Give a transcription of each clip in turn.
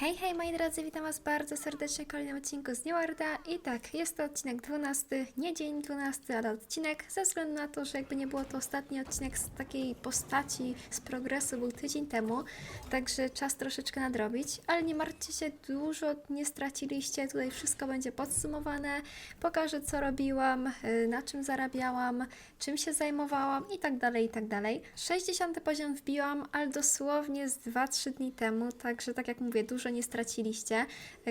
Hej, hej moi drodzy, witam was bardzo serdecznie w kolejnym odcinku z Newarda i tak, jest to odcinek 12, nie dzień 12, ale odcinek, ze względu na to, że jakby nie było to ostatni odcinek z takiej postaci, z progresu był tydzień temu, także czas troszeczkę nadrobić, ale nie martwcie się, dużo nie straciliście, tutaj wszystko będzie podsumowane, pokażę co robiłam, y, na czym zarabiałam, czym się zajmowałam i tak dalej, i tak dalej. 60 poziom wbiłam, ale dosłownie z 2-3 dni temu, także tak jak mówię, dużo nie straciliście.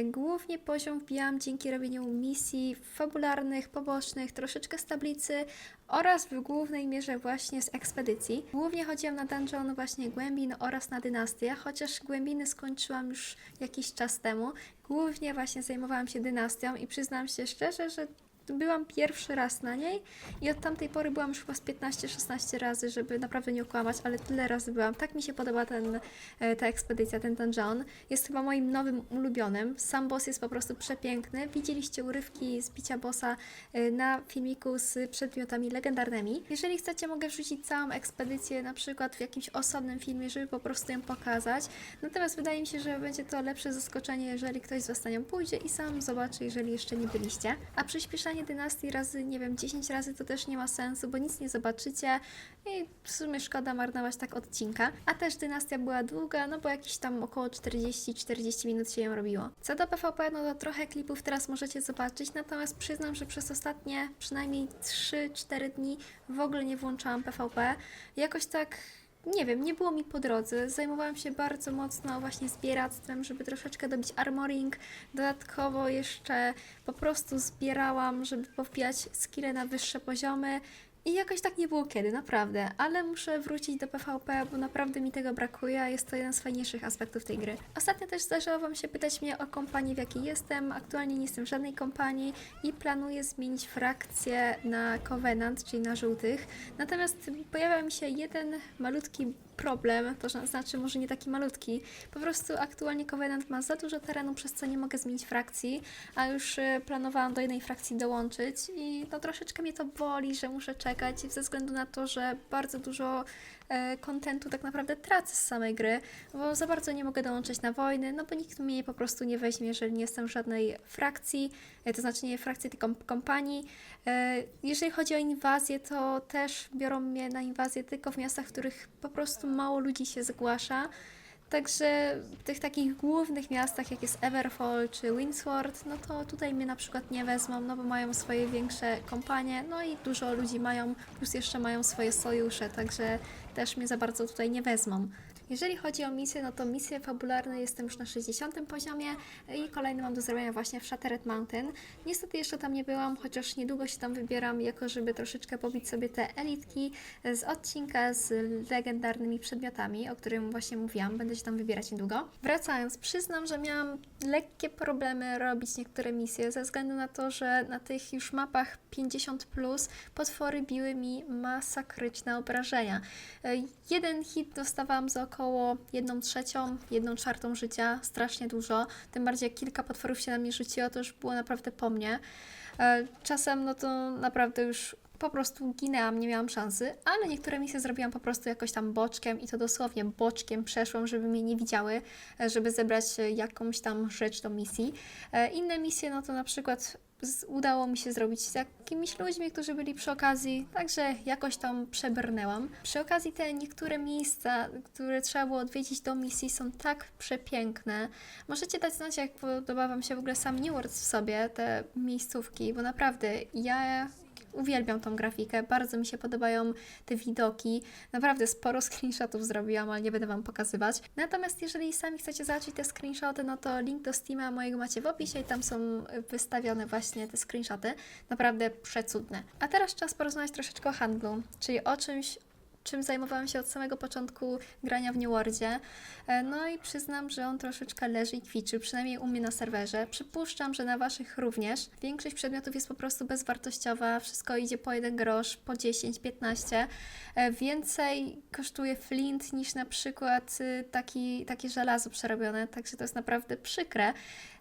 Głównie poziom wbijałam dzięki robieniu misji fabularnych, pobocznych, troszeczkę z tablicy oraz w głównej mierze właśnie z ekspedycji. Głównie chodziłam na dungeon właśnie głębin oraz na dynastię, chociaż głębiny skończyłam już jakiś czas temu. Głównie właśnie zajmowałam się dynastią i przyznam się szczerze, że byłam pierwszy raz na niej i od tamtej pory byłam już chyba z 15-16 razy, żeby naprawdę nie okłamać, ale tyle razy byłam. Tak mi się podoba ten, e, ta ekspedycja, ten dungeon. Jest chyba moim nowym ulubionym. Sam boss jest po prostu przepiękny. Widzieliście urywki z bicia bossa e, na filmiku z przedmiotami legendarnymi. Jeżeli chcecie, mogę wrzucić całą ekspedycję na przykład w jakimś osobnym filmie, żeby po prostu ją pokazać. Natomiast wydaje mi się, że będzie to lepsze zaskoczenie, jeżeli ktoś z Was na nią pójdzie i sam zobaczy, jeżeli jeszcze nie byliście. A przyspieszanie dynastii razy, nie wiem, 10 razy to też nie ma sensu, bo nic nie zobaczycie i w sumie szkoda marnować tak odcinka. A też dynastia była długa, no bo jakieś tam około 40-40 minut się ją robiło. Co do PvP, no to trochę klipów teraz możecie zobaczyć, natomiast przyznam, że przez ostatnie przynajmniej 3-4 dni w ogóle nie włączałam PvP. Jakoś tak nie wiem, nie było mi po drodze. Zajmowałam się bardzo mocno właśnie zbieractwem, żeby troszeczkę dobić armoring. Dodatkowo jeszcze po prostu zbierałam, żeby powbijać skille na wyższe poziomy. I jakoś tak nie było kiedy, naprawdę. Ale muszę wrócić do PvP, bo naprawdę mi tego brakuje, a jest to jeden z fajniejszych aspektów tej gry. Ostatnio też zdarzyło Wam się pytać mnie o kompanii, w jakiej jestem. Aktualnie nie jestem w żadnej kompanii i planuję zmienić frakcję na Covenant, czyli na żółtych. Natomiast pojawia mi się jeden malutki problem, to znaczy może nie taki malutki. Po prostu aktualnie Covenant ma za dużo terenu, przez co nie mogę zmienić frakcji, a już e, planowałam do jednej frakcji dołączyć i no troszeczkę mnie to boli, że muszę czekać ze względu na to, że bardzo dużo e, kontentu tak naprawdę tracę z samej gry, bo za bardzo nie mogę dołączyć na wojny, no bo nikt mnie po prostu nie weźmie, jeżeli nie jestem w żadnej frakcji, e, to znaczy nie frakcji, tylko kompanii. E, Jeżeli chodzi o inwazję, to też biorą mnie na inwazję tylko w miastach, w których po prostu mało ludzi się zgłasza. Także w tych takich głównych miastach, jak jest Everfall czy Windsward, no to tutaj mnie na przykład nie wezmą, no bo mają swoje większe kompanie, no i dużo ludzi mają, plus jeszcze mają swoje sojusze, także też mnie za bardzo tutaj nie wezmą. Jeżeli chodzi o misje, no to misje fabularne jestem już na 60 poziomie i kolejny mam do zrobienia właśnie w Shattered Mountain. Niestety jeszcze tam nie byłam, chociaż niedługo się tam wybieram, jako żeby troszeczkę pobić sobie te elitki z odcinka z legendarnymi przedmiotami, o którym właśnie mówiłam. Będę się tam wybierać niedługo. Wracając, przyznam, że miałam lekkie problemy robić niektóre misje, ze względu na to, że na tych już mapach 50 plus potwory biły mi masakryczne obrażenia. Jeden hit dostawałam za około 1 trzecią, 1 czwartą życia, strasznie dużo. Tym bardziej jak kilka potworów się na mnie rzuciło, to już było naprawdę po mnie. E, Czasem no to naprawdę już po prostu ginęłam, nie miałam szansy, ale niektóre misje zrobiłam po prostu jakoś tam boczkiem i to dosłownie boczkiem przeszłam, żeby mnie nie widziały, e, żeby zebrać e, jakąś tam rzecz do misji. Inne misje, no to na przykład udało mi się zrobić z jakimiś ludźmi, którzy byli przy okazji, także jakoś tam przebrnęłam. Przy okazji te niektóre miejsca, które trzeba było odwiedzić do misji są tak przepiękne. Możecie dać znać, jak podoba Wam się w ogóle sam New World w sobie, te miejscówki, bo naprawdę ja uwielbiam tą grafikę, bardzo mi się podobają te widoki. Naprawdę sporo screenshotów zrobiłam, ale nie będę Wam pokazywać. Natomiast jeżeli sami chcecie zobaczyć te screenshoty, no to link do Steama mojego macie w opisie i tam są wystawione właśnie te screenshoty. Naprawdę przecudne. A teraz czas porozmawiać troszeczkę o handlu, czyli o czymś, czym zajmowałam się od samego początku grania w New Worldzie. E, No i przyznam, że on troszeczkę leży i kwiczy, przynajmniej u mnie na serwerze. Przypuszczam, że na Waszych również. Większość przedmiotów jest po prostu bezwartościowa, wszystko idzie po 1 grosz, po 10, 15. E, Więcej kosztuje flint niż na przykład y, taki, takie żelazo przerobione, także to jest naprawdę przykre.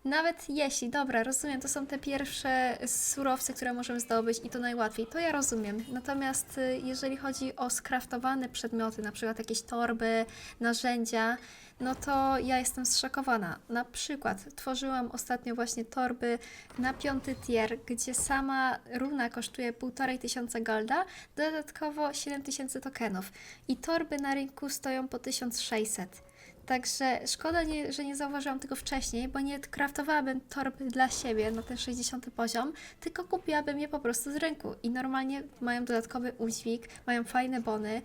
Nawet jeśli, dobra, rozumiem, to są te pierwsze surowce, które możemy zdobyć i to najłatwiej, to ja rozumiem. Natomiast y, jeżeli chodzi o skraftowanie przedmioty, na przykład jakieś torby, narzędzia, no to ja jestem zszokowana. Na przykład tworzyłam ostatnio właśnie torby na piąty tier, gdzie sama runa kosztuje 1,5 tysiąca golda, dodatkowo 7 tysięcy tokenów. I torby na rynku stoją po 1600. Także szkoda, nie, że nie zauważyłam tego wcześniej, bo nie kraftowałabym torby dla siebie na ten 60 poziom, tylko kupiłabym je po prostu z rynku. I normalnie mają dodatkowy udźwig, mają fajne bony.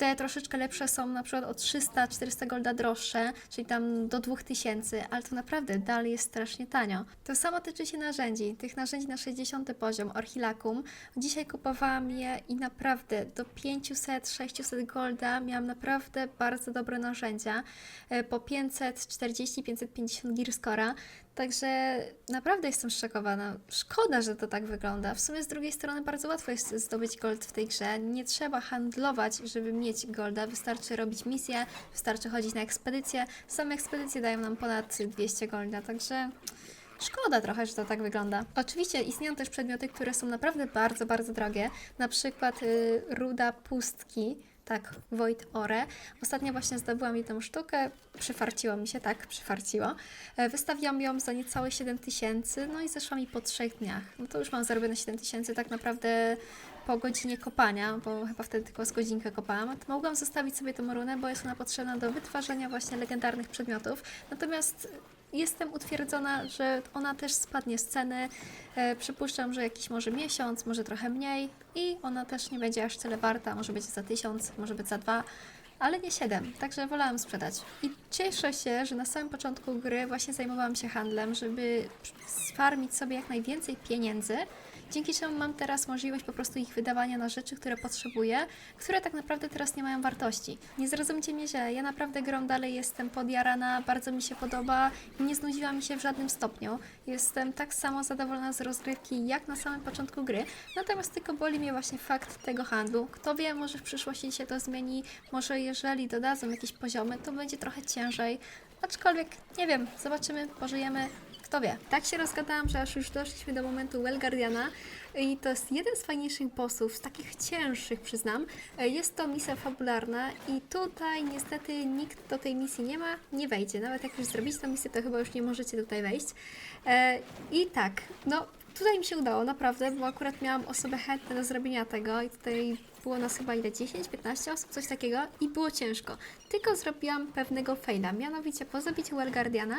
Te troszeczkę lepsze są na przykład o 300-400 golda droższe, czyli tam do 2000, ale to naprawdę dalej jest strasznie tanio. To samo tyczy się narzędzi. Tych narzędzi na 60 poziom, Orchilacum. Dzisiaj kupowałam je i naprawdę do 500-600 golda miałam naprawdę bardzo dobre narzędzia. e, Po 540-550 gearscora. Także naprawdę jestem zszokowana. Szkoda, że to tak wygląda. W sumie z drugiej strony bardzo łatwo jest zdobyć gold w tej grze. Nie trzeba handlować, żeby mieć golda. Wystarczy robić misje, wystarczy chodzić na ekspedycje. Same ekspedycje dają nam ponad 200 golda, także Szkoda trochę, że to tak wygląda. Oczywiście istnieją też przedmioty, które są naprawdę bardzo, bardzo drogie. Na przykład y, ruda pustki, tak, Void Ore. Ostatnio właśnie zdobyłam jedną sztukę, przyfarciło mi się, tak, przyfarciło. E, Wystawiłam ją za niecałe 7 tysięcy, no i zeszła mi po trzech dniach. No to już mam zarobione 7 tysięcy tak naprawdę po godzinie kopania, bo chyba wtedy tylko z godzinkę kopałam, to mogłam zostawić sobie tą runę, bo jest ona potrzebna do wytwarzania właśnie legendarnych przedmiotów. Natomiast jestem utwierdzona, że ona też spadnie z ceny. E, przypuszczam, że jakiś może miesiąc, może trochę mniej i ona też nie będzie aż tyle warta. Może być za tysiąc, może być za dwa, ale nie siedem. Także wolałam sprzedać. I cieszę się, że na samym początku gry właśnie zajmowałam się handlem, żeby sfarmić sobie jak najwięcej pieniędzy. Dzięki czemu mam teraz możliwość po prostu ich wydawania na rzeczy, które potrzebuję, które tak naprawdę teraz nie mają wartości. Nie zrozumcie mnie źle, ja naprawdę grą dalej jestem podjarana, bardzo mi się podoba, nie znudziła mi się w żadnym stopniu. Jestem tak samo zadowolona z rozgrywki jak na samym początku gry, natomiast tylko boli mnie właśnie fakt tego handlu. Kto wie, może w przyszłości się to zmieni, może jeżeli dodadzą jakieś poziomy, to będzie trochę ciężej, aczkolwiek nie wiem, zobaczymy, pożyjemy, kto wie. Tak się rozgadałam, że aż już doszliśmy do momentu Welgardiana i to jest jeden z fajniejszych bossów, z takich cięższych przyznam. Jest to misja fabularna i tutaj niestety nikt do tej misji nie ma, nie wejdzie. Nawet jak już zrobicie tę misję, to chyba już nie możecie tutaj wejść. E, I tak, no tutaj mi się udało, naprawdę, bo akurat miałam osobę chętne do zrobienia tego i tutaj było nas chyba ile? 10-15 osób, coś takiego i było ciężko. Tylko zrobiłam pewnego faila, mianowicie po zabiciu Welgardiana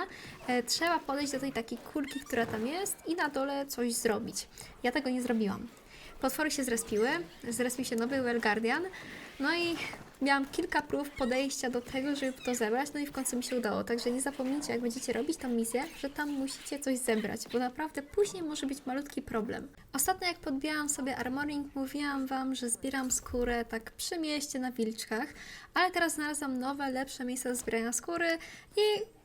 e, trzeba podejść do tej takiej kulki, która tam jest i na dole coś zrobić. Ja tego nie zrobiłam. Potwory się zrespiły, zrespił się nowy Welgardian, no i miałam kilka prób podejścia do tego, żeby to zebrać, no i w końcu mi się udało. Także nie zapomnijcie, jak będziecie robić tą misję, że tam musicie coś zebrać, bo naprawdę później może być malutki problem. Ostatnio jak podbijałam sobie armoring, mówiłam Wam, że zbieram skórę tak przy mieście na wilczkach, ale teraz znalazłam nowe, lepsze miejsce do zbierania skóry i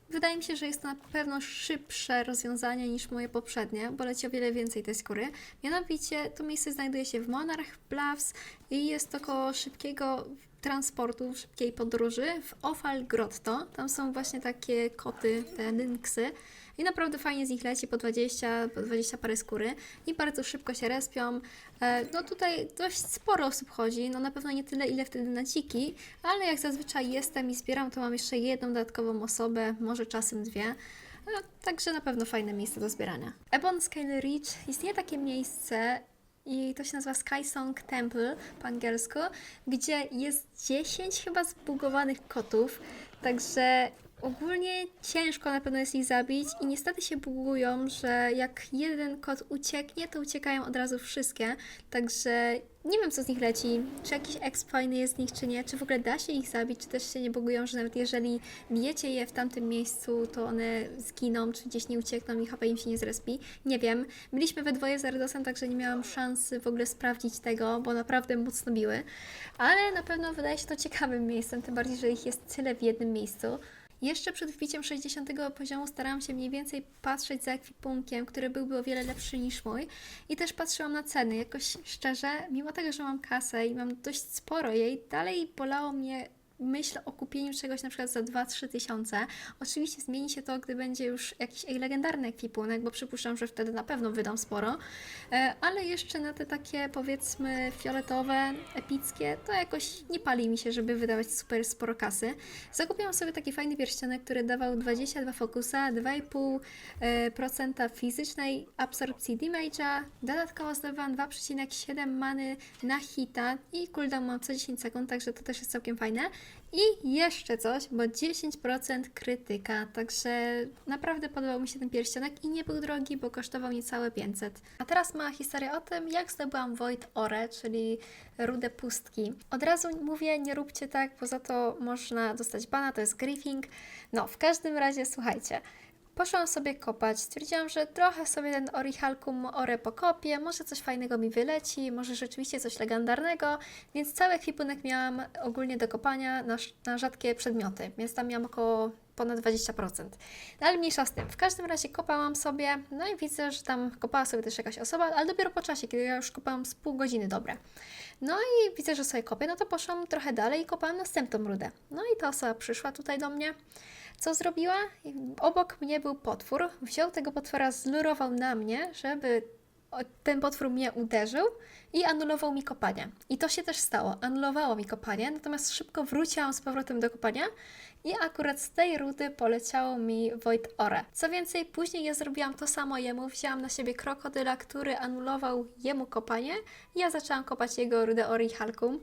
Wydaje mi się, że jest to na pewno szybsze rozwiązanie niż moje poprzednie, bo leci o wiele więcej tej skóry. Mianowicie to miejsce znajduje się w Monarch Bluffs i jest to koło szybkiego transportu, szybkiej podróży w Ofal Grotto. Tam są właśnie takie koty, te lynxy. I naprawdę fajnie z nich leci po 20, po 20 parę skóry i bardzo szybko się respią. E, No tutaj dość sporo osób chodzi, no na pewno nie tyle ile wtedy na dziki, ale jak zazwyczaj jestem i zbieram, to mam jeszcze jedną dodatkową osobę, może czasem dwie. No, także na pewno fajne miejsce do zbierania. Ebon Scale Ridge istnieje takie miejsce i to się nazywa Skysong Temple po angielsku, gdzie jest 10 chyba zbugowanych kotów, także ogólnie ciężko na pewno jest ich zabić i niestety się bugują, że jak jeden kot ucieknie, to uciekają od razu wszystkie, także nie wiem co z nich leci, czy jakiś exp fajny jest z nich, czy nie, czy w ogóle da się ich zabić, czy też się nie bugują, że nawet jeżeli bijecie je w tamtym miejscu, to one zginą, czy gdzieś nie uciekną i HP im się nie zrespi. Nie wiem. Byliśmy we dwoje z Ardosem, także nie miałam szansy w ogóle sprawdzić tego, bo naprawdę mocno biły. Ale na pewno wydaje się to ciekawym miejscem, tym bardziej, że ich jest tyle w jednym miejscu. Jeszcze przed wbiciem 60 poziomu starałam się mniej więcej patrzeć za ekwipunkiem, który byłby o wiele lepszy niż mój. I też patrzyłam na ceny. Jakoś szczerze, mimo tego, że mam kasę i mam dość sporo jej, dalej bolało mnie myśl o kupieniu czegoś na przykład za 2-3 tysiące. Oczywiście zmieni się to, gdy będzie już jakiś legendarny ekwipunek, bo przypuszczam, że wtedy na pewno wydam sporo. E, ale jeszcze na te takie powiedzmy fioletowe, epickie, to jakoś nie pali mi się, żeby wydawać super sporo kasy. Zakupiłam sobie taki fajny pierścionek, który dawał 22 fokusa, 2,5% fizycznej absorpcji damage'a, dodatkowo zdobywałam 2,7 many na hita i cooldown mam co 10 sekund, także to też jest całkiem fajne. I jeszcze coś, bo 10% krytyka, także naprawdę podobał mi się ten pierścionek i nie był drogi, bo kosztował niecałe 500. A teraz mała historia o tym, jak zdobyłam Void Ore, czyli rudę pustki. Od razu mówię, nie róbcie tak, bo za to można dostać bana, to jest griefing. No, w każdym razie słuchajcie. Poszłam sobie kopać. Stwierdziłam, że trochę sobie ten Orihalkum Ore pokopię, może coś fajnego mi wyleci, może rzeczywiście coś legendarnego, więc cały ekwipunek miałam ogólnie do kopania na, na rzadkie przedmioty, więc tam miałam około ponad 20%. No ale mniejsza z tym. W każdym razie kopałam sobie, no i widzę, że tam kopała sobie też jakaś osoba, ale dopiero po czasie, kiedy ja już kopałam z pół godziny dobre. No i widzę, że sobie kopię, no to poszłam trochę dalej i kopałam następną rudę. No i ta osoba przyszła tutaj do mnie. Co zrobiła? Obok mnie był potwór. Wziął tego potwora, zlurował na mnie, żeby ten potwór mnie uderzył i anulował mi kopanie. I to się też stało. Anulowało mi kopanie, natomiast szybko wróciłam z powrotem do kopania i akurat z tej rudy poleciało mi Void Ore. Co więcej, później ja zrobiłam to samo jemu. Wzięłam na siebie krokodyla, który anulował jemu kopanie i ja zaczęłam kopać jego rudę Ori Halkum.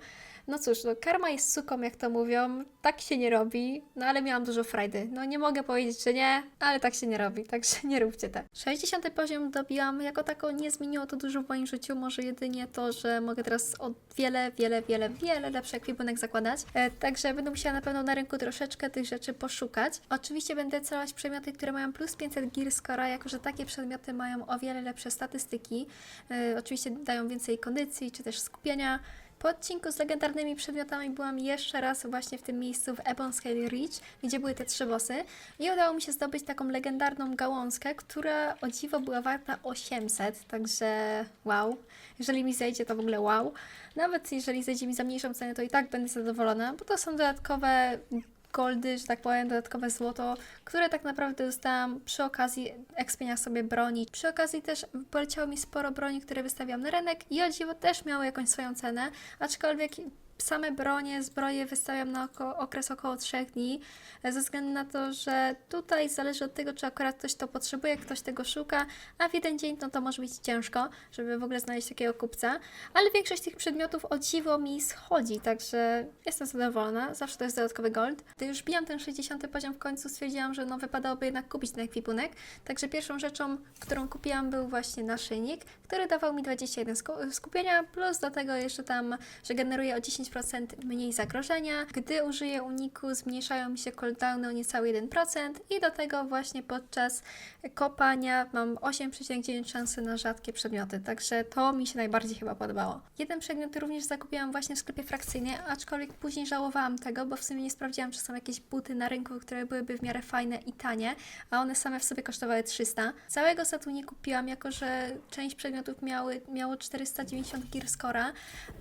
No cóż, no karma jest suką, jak to mówią. Tak się nie robi, no ale miałam dużo frajdy. No nie mogę powiedzieć, że nie, ale tak się nie robi, także nie róbcie tak. 60 poziom dobiłam, jako tako nie zmieniło to dużo w moim życiu, może jedynie to, że mogę teraz o wiele, wiele, wiele, wiele lepszy ekwipunek zakładać. E, także będę musiała na pewno na rynku troszeczkę tych rzeczy poszukać. Oczywiście będę celować przedmioty, które mają plus 500 gear score'a, jako że takie przedmioty mają o wiele lepsze statystyki. E, oczywiście dają więcej kondycji, czy też skupienia. Po odcinku z legendarnymi przedmiotami byłam jeszcze raz właśnie w tym miejscu w Ebon Scale Reach, gdzie były te trzy bossy i udało mi się zdobyć taką legendarną gałązkę, która o dziwo była warta 800, także wow. Jeżeli mi zejdzie, to w ogóle wow. Nawet jeżeli zejdzie mi za mniejszą cenę, to i tak będę zadowolona, bo to są dodatkowe goldy, że tak powiem, dodatkowe złoto, które tak naprawdę dostałam przy okazji ekspienia sobie broni. Przy okazji też poleciało mi sporo broni, które wystawiam na rynek i o dziwo też miały jakąś swoją cenę, aczkolwiek same bronie, zbroje wystawiam na oko, okres około 3 dni, e, ze względu na to, że tutaj zależy od tego, czy akurat ktoś to potrzebuje, ktoś tego szuka, a w jeden dzień no to może być ciężko, żeby w ogóle znaleźć takiego kupca, ale większość tych przedmiotów o dziwo mi schodzi, także jestem zadowolona, zawsze to jest dodatkowy gold. Gdy już bijam ten 60 poziom w końcu, stwierdziłam, że no wypadałoby jednak kupić ten ekwipunek, także pierwszą rzeczą, którą kupiłam był właśnie naszyjnik, który dawał mi 21 sku- skupienia, plus do tego jeszcze tam, że generuje o 10% mniej zagrożenia. Gdy użyję uniku, zmniejszają mi się cooldowny o niecały 1% i do tego właśnie podczas kopania mam 8,9 szansy na rzadkie przedmioty, także to mi się najbardziej chyba podobało. Jeden przedmiot również zakupiłam właśnie w sklepie frakcyjnie, aczkolwiek później żałowałam tego, bo w sumie nie sprawdziłam, czy są jakieś buty na rynku, które byłyby w miarę fajne i tanie, a one same w sobie kosztowały 300. Całego setu nie kupiłam, jako że część przedmiotów miały, miało 490 gear score'a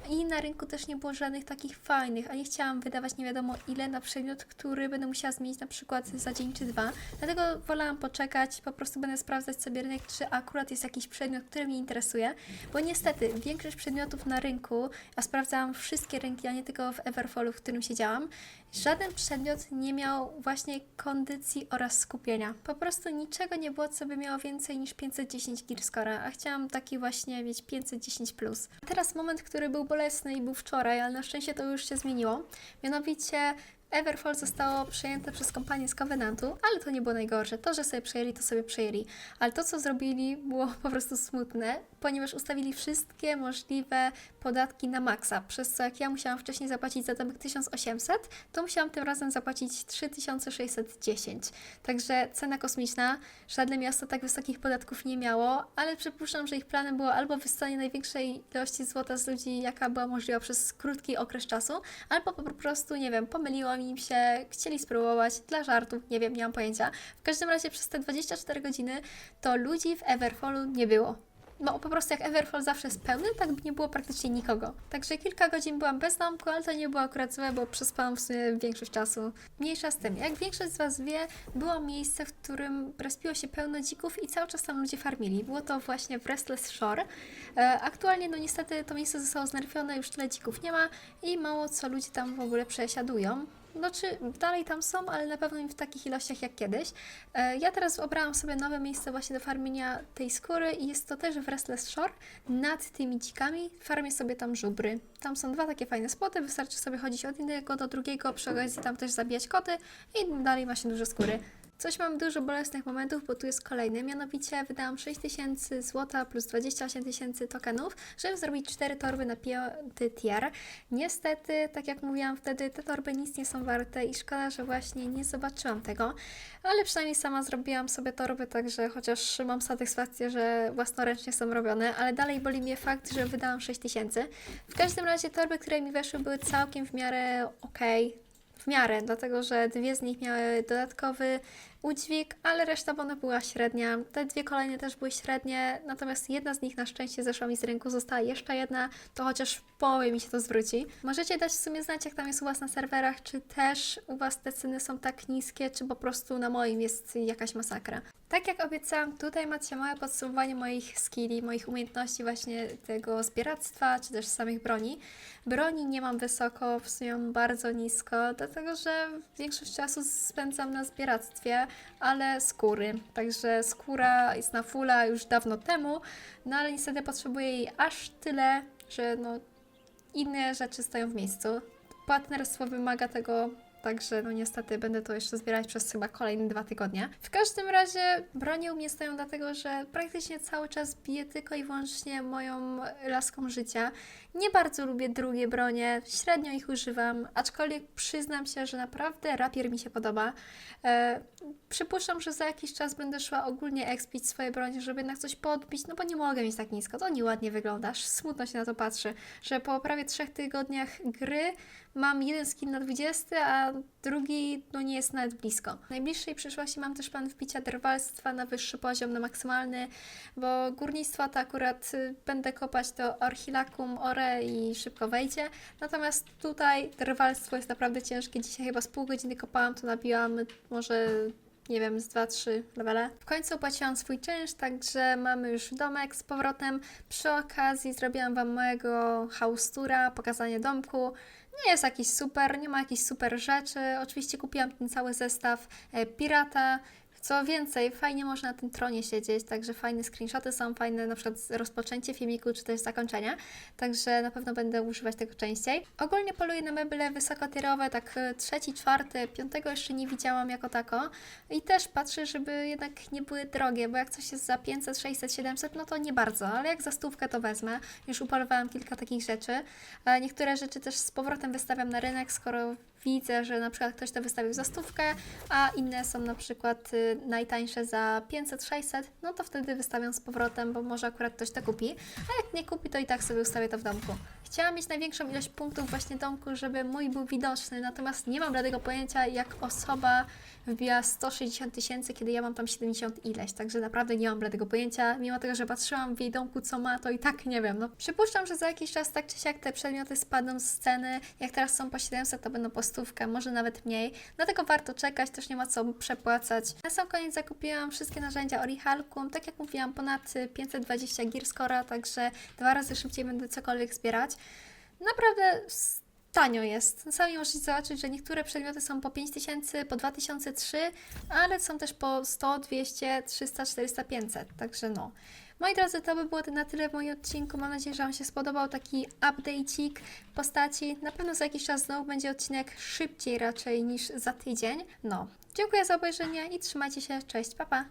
i na rynku też nie było żadnych takich fajnych, a nie chciałam wydawać nie wiadomo ile na przedmiot, który będę musiała zmienić na przykład za dzień czy dwa. Dlatego wolałam poczekać, po prostu będę sprawdzać sobie rynek, czy akurat jest jakiś przedmiot, który mnie interesuje, bo niestety większość przedmiotów na rynku, a sprawdzałam wszystkie rynki, a nie tylko w Everfallu, w którym siedziałam, żaden przedmiot nie miał właśnie kondycji oraz skupienia. Po prostu niczego nie było, co by miało więcej niż 510 gear score'a, a chciałam taki właśnie mieć 510+. Plus. Teraz moment, który był bolesny i był wczoraj, ale na szczęście to już się zmieniło. Mianowicie Everfall zostało przejęte przez kompanię z Covenantu, ale to nie było najgorsze. To, że sobie przejęli, to sobie przejęli. Ale to, co zrobili, było po prostu smutne, ponieważ ustawili wszystkie możliwe podatki na maksa, przez co jak ja musiałam wcześniej zapłacić za domek 1800, to musiałam tym razem zapłacić 3610. Także cena kosmiczna. Żadne miasto tak wysokich podatków nie miało, ale przypuszczam, że ich planem było albo wystanie największej ilości złota z ludzi, jaka była możliwa przez krótki okres czasu, albo po prostu, nie wiem, pomyliło im się, chcieli spróbować dla żartów, nie wiem, nie mam pojęcia. W każdym razie przez te 24 godziny to ludzi w Everfallu nie było. no po prostu jak Everfall zawsze jest pełny, tak nie było praktycznie nikogo. Także kilka godzin byłam bez domku, ale to nie było akurat złe, bo przespałam w sumie większość czasu. Mniejsza z tym. Jak większość z Was wie, było miejsce, w którym respiło się pełno dzików i cały czas tam ludzie farmili. Było to właśnie w Restless Shore. E, aktualnie, no niestety, to miejsce zostało znerfione, już tyle dzików nie ma i mało co ludzie tam w ogóle przesiadują. No czy dalej tam są, ale na pewno nie w takich ilościach jak kiedyś. E, Ja teraz obrałam sobie nowe miejsce właśnie do farmienia tej skóry i jest to też w Restless Shore. Nad tymi dzikami farmię sobie tam żubry. Tam są dwa takie fajne spoty, wystarczy sobie chodzić od jednego do drugiego, przy okazji tam też zabijać koty i dalej ma się dużo skóry. Coś mam dużo bolesnych momentów, bo tu jest kolejny. Mianowicie wydałam 6000 złota plus 28 tysięcy tokenów, żeby zrobić 4 torby na piąty tier. Niestety, tak jak mówiłam wtedy, te torby nic nie są warte i szkoda, że właśnie nie zobaczyłam tego. Ale przynajmniej sama zrobiłam sobie torby, także chociaż mam satysfakcję, że własnoręcznie są robione, ale dalej boli mnie fakt, że wydałam 6000. W każdym razie torby, które mi weszły, były całkiem w miarę okej. W miarę, dlatego że dwie z nich miały dodatkowy udźwig, ale reszta ona była średnia. Te dwie kolejne też były średnie, natomiast jedna z nich na szczęście zeszła mi z rynku, została jeszcze jedna, to chociaż w połowie mi się to zwróci. Możecie dać w sumie znać, jak tam jest u Was na serwerach, czy też u Was te ceny są tak niskie, czy po prostu na moim jest jakaś masakra. Tak jak obiecałam, tutaj macie małe podsumowanie moich skilli, moich umiejętności właśnie tego zbieractwa, czy też samych broni. Broni nie mam wysoko, w sumie bardzo nisko, dlatego że większość czasu spędzam na zbieractwie, ale skóry. Także skóra jest na fulla już dawno temu, no ale niestety potrzebuję jej aż tyle, że no inne rzeczy stoją w miejscu. Partnerstwo wymaga tego, także no niestety będę to jeszcze zbierać przez chyba kolejne dwa tygodnie. W każdym razie bronie u mnie stoją dlatego, że praktycznie cały czas biję tylko i wyłącznie moją laską życia. Nie bardzo lubię drugie bronie, średnio ich używam, aczkolwiek przyznam się, że naprawdę rapier mi się podoba. E, przypuszczam, że za jakiś czas będę szła ogólnie expić swoje bronie, żeby jednak coś podbić, no bo nie mogę mieć tak nisko, to nieładnie wygląda, aż smutno się na to patrzy, że po prawie trzech tygodniach gry mam jeden skin na 20, a drugi no nie jest nawet blisko. W najbliższej przyszłości mam też plan wbicia drwalstwa na wyższy poziom, na maksymalny, bo górnictwa to akurat y, będę kopać do Orchilakum, Ore i szybko wejdzie. Natomiast tutaj drwalstwo jest naprawdę ciężkie. Dzisiaj chyba z pół godziny kopałam, to nabiłam może nie wiem, z 2-3 levele. W końcu opłaciłam swój czynsz, także mamy już domek z powrotem. Przy okazji zrobiłam Wam mojego house toura, pokazanie domku. Nie jest jakiś super, nie ma jakichś super rzeczy. Oczywiście kupiłam ten cały zestaw e, pirata. Co więcej, fajnie można na tym tronie siedzieć, także fajne screenshoty są, fajne na przykład rozpoczęcie filmiku, czy też zakończenia, także na pewno będę używać tego częściej. Ogólnie poluję na meble wysokotierowe, tak e, trzeci, czwarty, piątego jeszcze nie widziałam jako tako i też patrzę, żeby jednak nie były drogie, bo jak coś jest za 500, 600, 700, no to nie bardzo, ale jak za stówkę to wezmę. Już upolowałam kilka takich rzeczy. E, Niektóre rzeczy też z powrotem wystawiam na rynek, skoro widzę, że na przykład ktoś to wystawił za stówkę, a inne są na przykład y, najtańsze za 500-600, no to wtedy wystawiam z powrotem, bo może akurat ktoś to kupi, a jak nie kupi, to i tak sobie ustawię to w domku. Chciałam mieć największą ilość punktów właśnie domku, żeby mój był widoczny, natomiast nie mam bladego pojęcia, jak osoba wbiła 160 tysięcy, kiedy ja mam tam 70 ileś, także naprawdę nie mam bladego pojęcia, mimo tego, że patrzyłam w jej domku, co ma, to i tak nie wiem, no. Przypuszczam, że za jakiś czas tak czy siak te przedmioty spadną z ceny, jak teraz są po 700, to będą po stówkę, może nawet mniej, dlatego warto czekać, też nie ma co przepłacać. Na sam koniec zakupiłam wszystkie narzędzia Orihalkum, tak jak mówiłam, ponad y, 520 gear score'a, także dwa razy szybciej będę cokolwiek zbierać. Naprawdę tanio jest. Sami możecie zobaczyć, że niektóre przedmioty są po 5000, po 2003, ale są też po 100, 200, 300, 400, 500, także no. Moi drodzy, to by było na tyle w moim odcinku. Mam nadzieję, że Wam się spodobał taki update'ik postaci. Na pewno za jakiś czas znowu będzie odcinek szybciej raczej niż za tydzień. No, dziękuję za obejrzenie i trzymajcie się. Cześć, papa! Pa.